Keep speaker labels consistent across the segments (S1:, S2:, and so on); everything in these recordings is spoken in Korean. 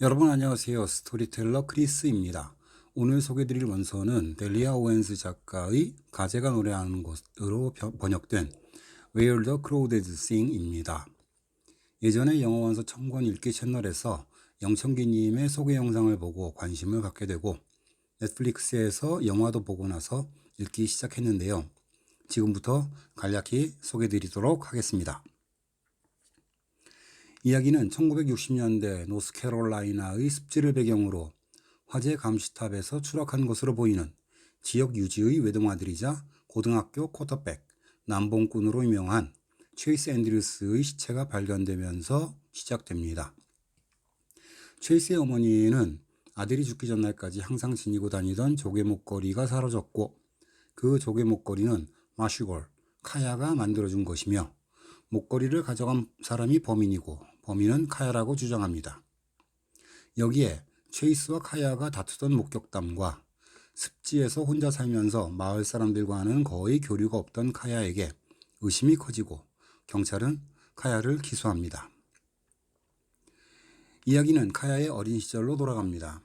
S1: 여러분 안녕하세요. 스토리텔러 크리스입니다. 오늘 소개드릴 원서는 델리아 오웬스 작가의 가제가 노래하는 곳으로 벼- 번역된 Where the Crawdads Sing입니다. 예전에 영어 원서 첨권 읽기 채널에서 영천기님의 소개 영상을 보고 관심을 갖게 되고 넷플릭스에서 영화도 보고 나서 읽기 시작했는데요. 지금부터 간략히 소개드리도록 하겠습니다. 이야기는 1960년대 노스캐롤라이나의 습지를 배경으로 화재 감시탑에서 추락한 것으로 보이는 지역 유지의 외동아들이자 고등학교 쿼터백 남봉꾼으로 유명한 체이스 앤드류스의 시체가 발견되면서 시작됩니다. 체이스의 어머니는 아들이 죽기 전날까지 항상 지니고 다니던 조개 목걸이가 사라졌고 그 조개 목걸이는 마슈걸, 카야가 만들어준 것이며 목걸이를 가져간 사람이 범인이고 범인은 카야라고 주장합니다. 여기에 체이스와 카야가 다투던 목격담과 습지에서 혼자 살면서 마을 사람들과는 거의 교류가 없던 카야에게 의심이 커지고 경찰은 카야를 기소합니다. 이야기는 카야의 어린 시절로 돌아갑니다.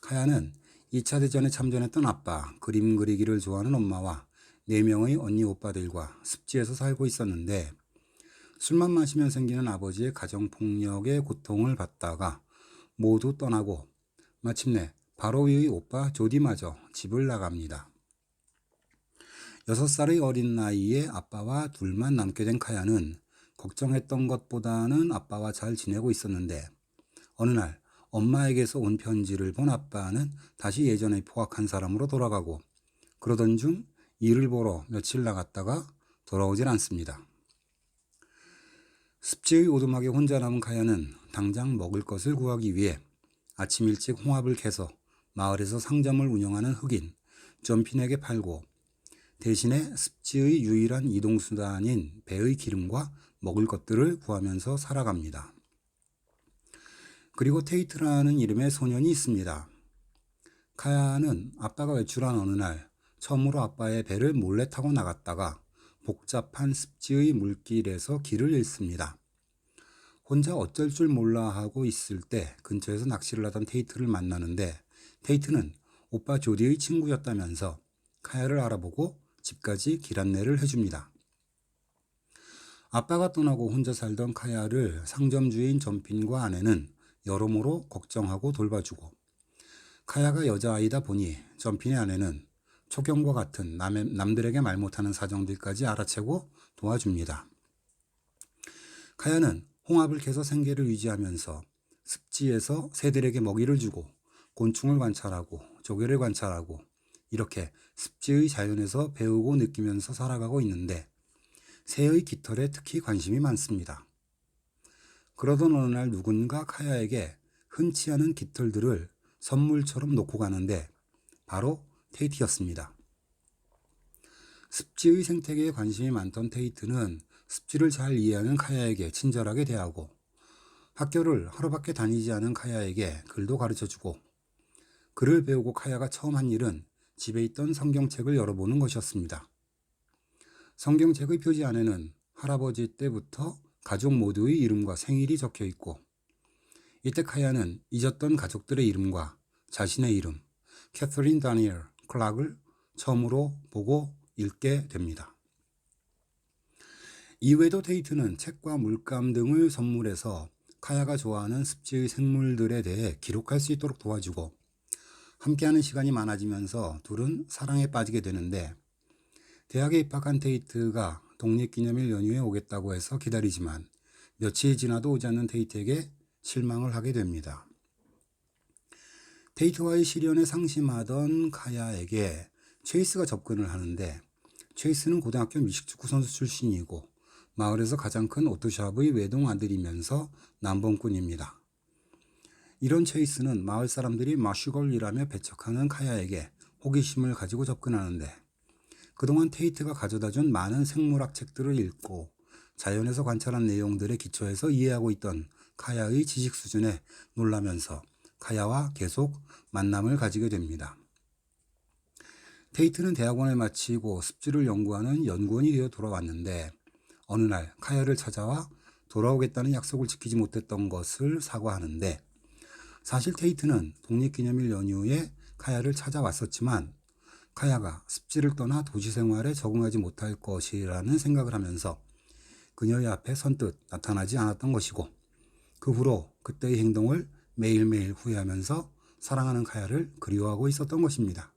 S1: 카야는 2차 대전에 참전했던 아빠, 그림 그리기를 좋아하는 엄마와 4명의 언니 오빠들과 습지에서 살고 있었는데 술만 마시면 생기는 아버지의 가정폭력에 고통을 받다가 모두 떠나고 마침내 바로 위의 오빠 조디마저 집을 나갑니다. 6살의 어린 나이에 아빠와 둘만 남게 된 카야는 걱정했던 것보다는 아빠와 잘 지내고 있었는데 어느 날 엄마에게서 온 편지를 본 아빠는 다시 예전에 포악한 사람으로 돌아가고 그러던 중 일을 보러 며칠 나갔다가 돌아오질 않습니다. 습지의 오두막에 혼자 남은 카야는 당장 먹을 것을 구하기 위해 아침 일찍 홍합을 캐서 마을에서 상점을 운영하는 흑인 점핀에게 팔고 대신에 습지의 유일한 이동수단인 배의 기름과 먹을 것들을 구하면서 살아갑니다. 그리고 테이트라는 이름의 소년이 있습니다. 카야는 아빠가 외출한 어느 날 처음으로 아빠의 배를 몰래 타고 나갔다가 복잡한 습지의 물길에서 길을 잃습니다. 혼자 어쩔 줄 몰라 하고 있을 때 근처에서 낚시를 하던 테이트를 만나는데 테이트는 오빠 조디의 친구였다면서 카야를 알아보고 집까지 길 안내를 해줍니다. 아빠가 떠나고 혼자 살던 카야를 상점 주인 점핀과 아내는 여러모로 걱정하고 돌봐주고 카야가 여자아이다 보니 점핀의 아내는 초경과 같은 남, 남들에게 말 못하는 사정들까지 알아채고 도와줍니다. 카야는 홍합을 캐서 생계를 유지하면서 습지에서 새들에게 먹이를 주고 곤충을 관찰하고 조개를 관찰하고 이렇게 습지의 자연에서 배우고 느끼면서 살아가고 있는데 새의 깃털에 특히 관심이 많습니다. 그러던 어느 날 누군가 카야에게 흔치 않은 깃털들을 선물처럼 놓고 가는데 바로 테이트였습니다. 습지의 생태계에 관심이 많던 테이트는 습지를 잘 이해하는 카야에게 친절하게 대하고 학교를 하루밖에 다니지 않은 카야에게 글도 가르쳐주고 글을 배우고 카야가 처음 한 일은 집에 있던 성경책을 열어보는 것이었습니다. 성경책의 표지 안에는 할아버지 때부터 가족 모두의 이름과 생일이 적혀 있고 이때 카야는 잊었던 가족들의 이름과 자신의 이름, 캐서린 다니엘 클락을 처음으로 보고 읽게 됩니다. 이외에도 테이트는 책과 물감 등을 선물해서 카야가 좋아하는 습지의 생물들에 대해 기록할 수 있도록 도와주고 함께하는 시간이 많아지면서 둘은 사랑에 빠지게 되는데 대학에 입학한 테이트가 독립기념일 연휴에 오겠다고 해서 기다리지만 며칠 지나도 오지 않는 테이트에게 실망을 하게 됩니다. 테이트와의 시련에 상심하던 카야에게 체이스가 접근을 하는데 체이스는 고등학교 미식축구 선수 출신이고 마을에서 가장 큰 오토샵의 외동 아들이면서 남봉꾼입니다. 이런 체이스는 마을 사람들이 마슈걸이라며 배척하는 카야에게 호기심을 가지고 접근하는데 그동안 테이트가 가져다 준 많은 생물학 책들을 읽고 자연에서 관찰한 내용들에 기초해서 이해하고 있던 카야의 지식 수준에 놀라면서 카야와 계속 만남을 가지게 됩니다. 테이트는 대학원을 마치고 습지를 연구하는 연구원이 되어 돌아왔는데 어느 날 카야를 찾아와 돌아오겠다는 약속을 지키지 못했던 것을 사과하는데 사실 테이트는 독립기념일 연휴에 카야를 찾아왔었지만 카야가 습지를 떠나 도시 생활에 적응하지 못할 것이라는 생각을 하면서 그녀의 앞에 선뜻 나타나지 않았던 것이고 그 후로 그때의 행동을 매일매일 후회하면서 사랑하는 카야를 그리워하고 있었던 것입니다.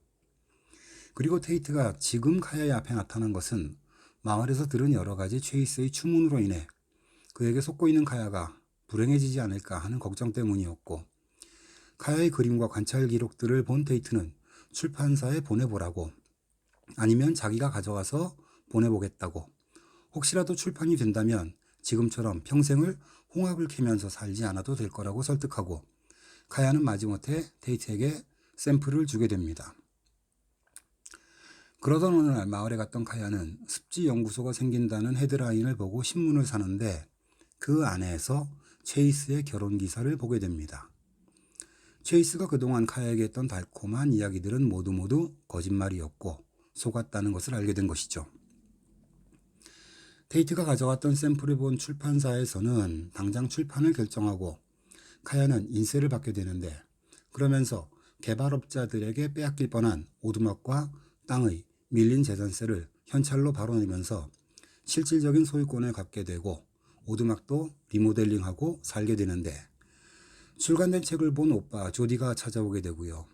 S1: 그리고 테이트가 지금 카야의 앞에 나타난 것은 마을에서 들은 여러 가지 체이스의 추문으로 인해 그에게 속고 있는 카야가 불행해지지 않을까 하는 걱정 때문이었고 카야의 그림과 관찰 기록들을 본 테이트는 출판사에 보내보라고 아니면 자기가 가져가서 보내보겠다고 혹시라도 출판이 된다면 지금처럼 평생을 홍합을 캐면서 살지 않아도 될 거라고 설득하고 카야는 마지못해 테이트에게 샘플을 주게 됩니다. 그러던 어느 날 마을에 갔던 카야는 습지 연구소가 생긴다는 헤드라인을 보고 신문을 사는데 그 안에서 체이스의 결혼 기사를 보게 됩니다. 체이스가 그동안 카야에게 했던 달콤한 이야기들은 모두 모두 거짓말이었고 속았다는 것을 알게 된 것이죠. 테이트가 가져갔던 샘플을 본 출판사에서는 당장 출판을 결정하고 카야는 인세를 받게 되는데 그러면서 개발업자들에게 빼앗길 뻔한 오두막과 땅의 밀린 재산세를 현찰로 바로 내면서 실질적인 소유권을 갖게 되고 오두막도 리모델링하고 살게 되는데 출간된 책을 본 오빠 조디가 찾아오게 되고요.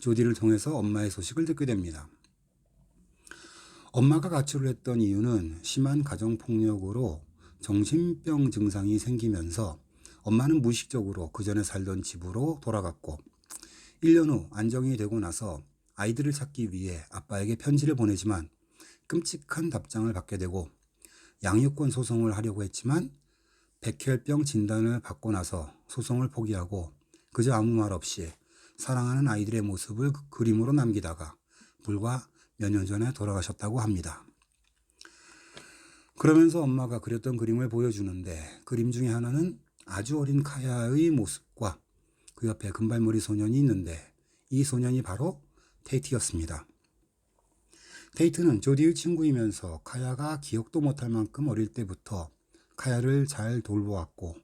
S1: 조디를 통해서 엄마의 소식을 듣게 됩니다. 엄마가 가출을 했던 이유는 심한 가정폭력으로 정신병 증상이 생기면서 엄마는 무의식적으로 그 전에 살던 집으로 돌아갔고 1년 후 안정이 되고 나서 아이들을 찾기 위해 아빠에게 편지를 보내지만 끔찍한 답장을 받게 되고 양육권 소송을 하려고 했지만 백혈병 진단을 받고 나서 소송을 포기하고 그저 아무 말 없이 사랑하는 아이들의 모습을 그 그림으로 남기다가 불과 몇 년 전에 돌아가셨다고 합니다. 그러면서 엄마가 그렸던 그림을 보여주는데 그림 중에 하나는 아주 어린 카야의 모습과 그 옆에 금발머리 소년이 있는데 이 소년이 바로 테이트였습니다. 테이트는 조디의 친구이면서 카야가 기억도 못할 만큼 어릴 때부터 카야를 잘 돌보았고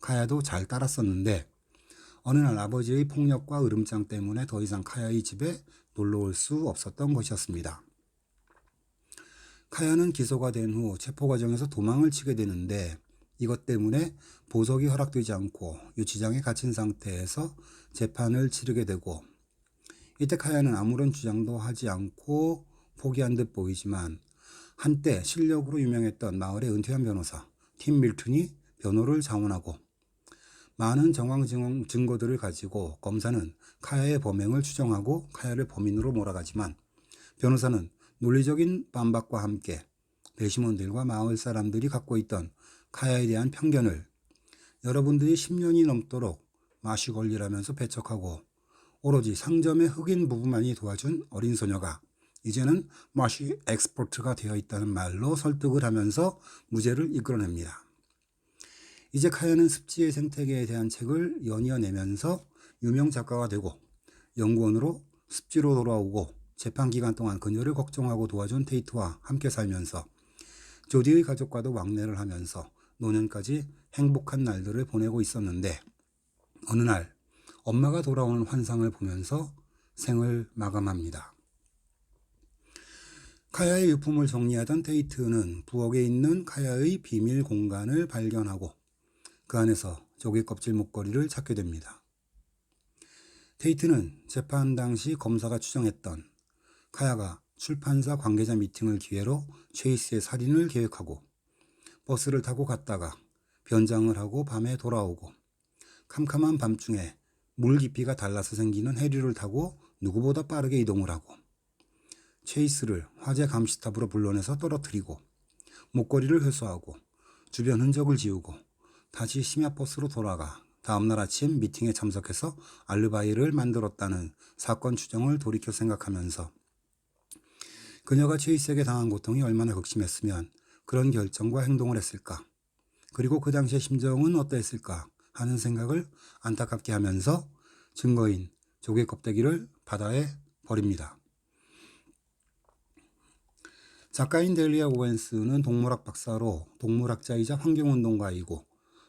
S1: 카야도 잘 따랐었는데 어느 날 아버지의 폭력과 으름장 때문에 더 이상 카야의 집에 놀러 올 수 없었던 것이었습니다. 카야는 기소가 된 후 체포 과정에서 도망을 치게 되는데 이것 때문에 보석이 허락되지 않고 유치장에 갇힌 상태에서 재판을 치르게 되고 이때 카야는 아무런 주장도 하지 않고 포기한 듯 보이지만 한때 실력으로 유명했던 마을의 은퇴한 변호사 팀 밀튼이 변호를 자원하고 많은 정황 증- 증거들을 가지고 검사는 카야의 범행을 추정하고 카야를 범인으로 몰아가지만 변호사는 논리적인 반박과 함께 배심원들과 마을 사람들이 갖고 있던 카야에 대한 편견을 여러분들이 10년이 넘도록 마시 권리라면서 배척하고 오로지 상점의 흑인 부부만이 도와준 어린 소녀가 이제는 마시 엑스포트가 되어 있다는 말로 설득을 하면서 무죄를 이끌어냅니다. 이제 카야는 습지의 생태계에 대한 책을 연이어 내면서 유명 작가가 되고 연구원으로 습지로 돌아오고 재판 기간 동안 그녀를 걱정하고 도와준 테이트와 함께 살면서 조디의 가족과도 왕래를 하면서 노년까지 행복한 날들을 보내고 있었는데 어느 날 엄마가 돌아오는 환상을 보면서 생을 마감합니다. 카야의 유품을 정리하던 테이트는 부엌에 있는 카야의 비밀 공간을 발견하고 그 안에서 조개 껍질 목걸이를 찾게 됩니다. 테이트는 재판 당시 검사가 추정했던 카야가 출판사 관계자 미팅을 기회로 체이스의 살인을 계획하고 버스를 타고 갔다가 변장을 하고 밤에 돌아오고 캄캄한 밤중에 물 깊이가 달라서 생기는 해류를 타고 누구보다 빠르게 이동을 하고 체이스를 화재 감시탑으로 불러내서 떨어뜨리고 목걸이를 회수하고 주변 흔적을 지우고 다시 심야버스로 돌아가 다음날 아침 미팅에 참석해서 알르바이를 만들었다는 사건 추정을 돌이켜 생각하면서 그녀가 체이스에게 당한 고통이 얼마나 극심했으면 그런 결정과 행동을 했을까? 그리고 그 당시의 심정은 어떠했을까 하는 생각을 안타깝게 하면서 증거인 조개 껍데기를 바다에 버립니다. 작가인 델리아 오웬스는 동물학 박사로 동물학자이자 환경운동가이고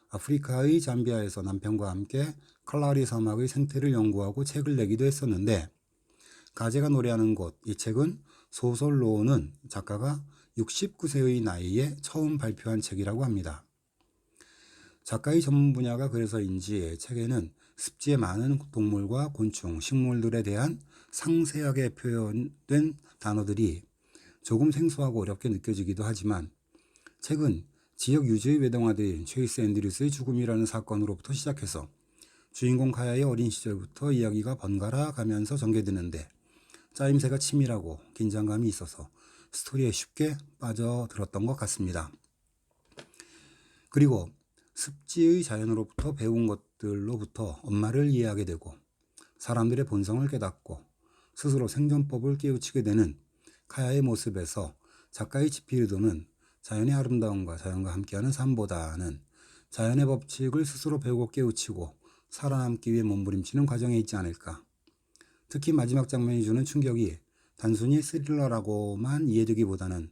S1: 아프리카의 잠비아에서 남편과 함께 칼라리 사막의 생태를 연구하고 책을 내기도 했었는데 가제가 노래하는 곳 이 책은 소설로는 작가가 69세의 나이에 처음 발표한 책이라고 합니다. 작가의 전문 분야가 그래서인지 책에는 습지의 많은 동물과 곤충, 식물들에 대한 상세하게 표현된 단어들이 조금 생소하고 어렵게 느껴지기도 하지만 책은 지역 유지의 외동아들인 체이스 앤드류스의 죽음이라는 사건으로부터 시작해서 주인공 카야의 어린 시절부터 이야기가 번갈아 가면서 전개되는데 짜임새가 치밀하고 긴장감이 있어서 스토리에 쉽게 빠져들었던 것 같습니다. 그리고 습지의 자연으로부터 배운 것들로부터 엄마를 이해하게 되고 사람들의 본성을 깨닫고 스스로 생존법을 깨우치게 되는 카야의 모습에서 작가의 지필도는 자연의 아름다움과 자연과 함께하는 삶보다는 자연의 법칙을 스스로 배우고 깨우치고 살아남기 위해 몸부림치는 과정에 있지 않을까. 특히 마지막 장면이 주는 충격이 단순히 스릴러라고만 이해되기보다는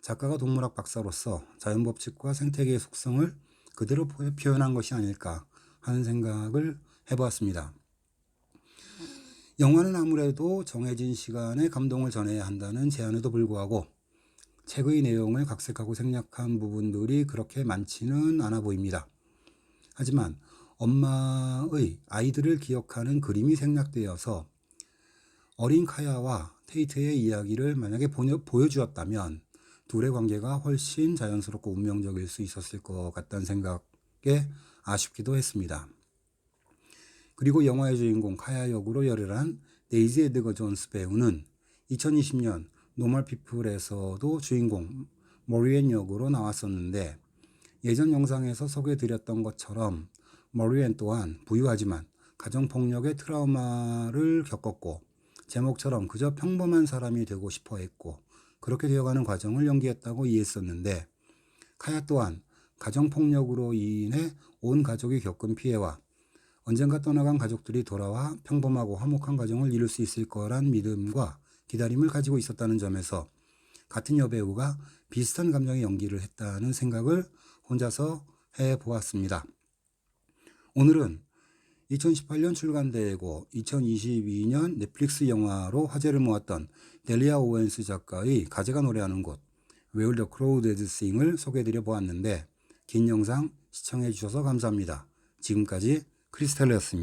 S1: 작가가 동물학 박사로서 자연 법칙과 생태계의 속성을 그대로 표- 표현한 것이 아닐까 하는 생각을 해보았습니다. 영화는 아무래도 정해진 시간에 감동을 전해야 한다는 제안에도 불구하고 책의 내용을 각색하고 생략한 부분들이 그렇게 많지는 않아 보입니다. 하지만 엄마의 아이들을 기억하는 그림이 생략되어서 어린 카야와 테이트의 이야기를 만약에 보여- 보여주었다면 둘의 관계가 훨씬 자연스럽고 운명적일 수 있었을 것 같다는 생각에 아쉽기도 했습니다. 그리고 영화의 주인공 카야 역으로 열혈한 데이지 에드거 존스 배우는 2020년 노멀 피플에서도 주인공 머리엔 역으로 나왔었는데 예전 영상에서 소개해드렸던 것처럼 머리엔 또한 부유하지만 가정폭력의 트라우마를 겪었고 제목처럼 그저 평범한 사람이 되고 싶어 했고 그렇게 되어가는 과정을 연기했다고 이해했었는데 카야 또한 가정폭력으로 인해 온 가족이 겪은 피해와 언젠가 떠나간 가족들이 돌아와 평범하고 화목한 가정을 이룰 수 있을 거란 믿음과 기다림을 가지고 있었다는 점에서 같은 여배우가 비슷한 감정의 연기를 했다는 생각을 혼자서 해 보았습니다. 오늘은 2018년 출간되고 2022년 넷플릭스 영화로 화제를 모았던 델리아 오웬스 작가의 가제가 노래하는 곳 Where the Crowd Sing을 소개해드려 보았는데 긴 영상 시청해 주셔서 감사합니다. 지금까지 크리스텔레였습니다.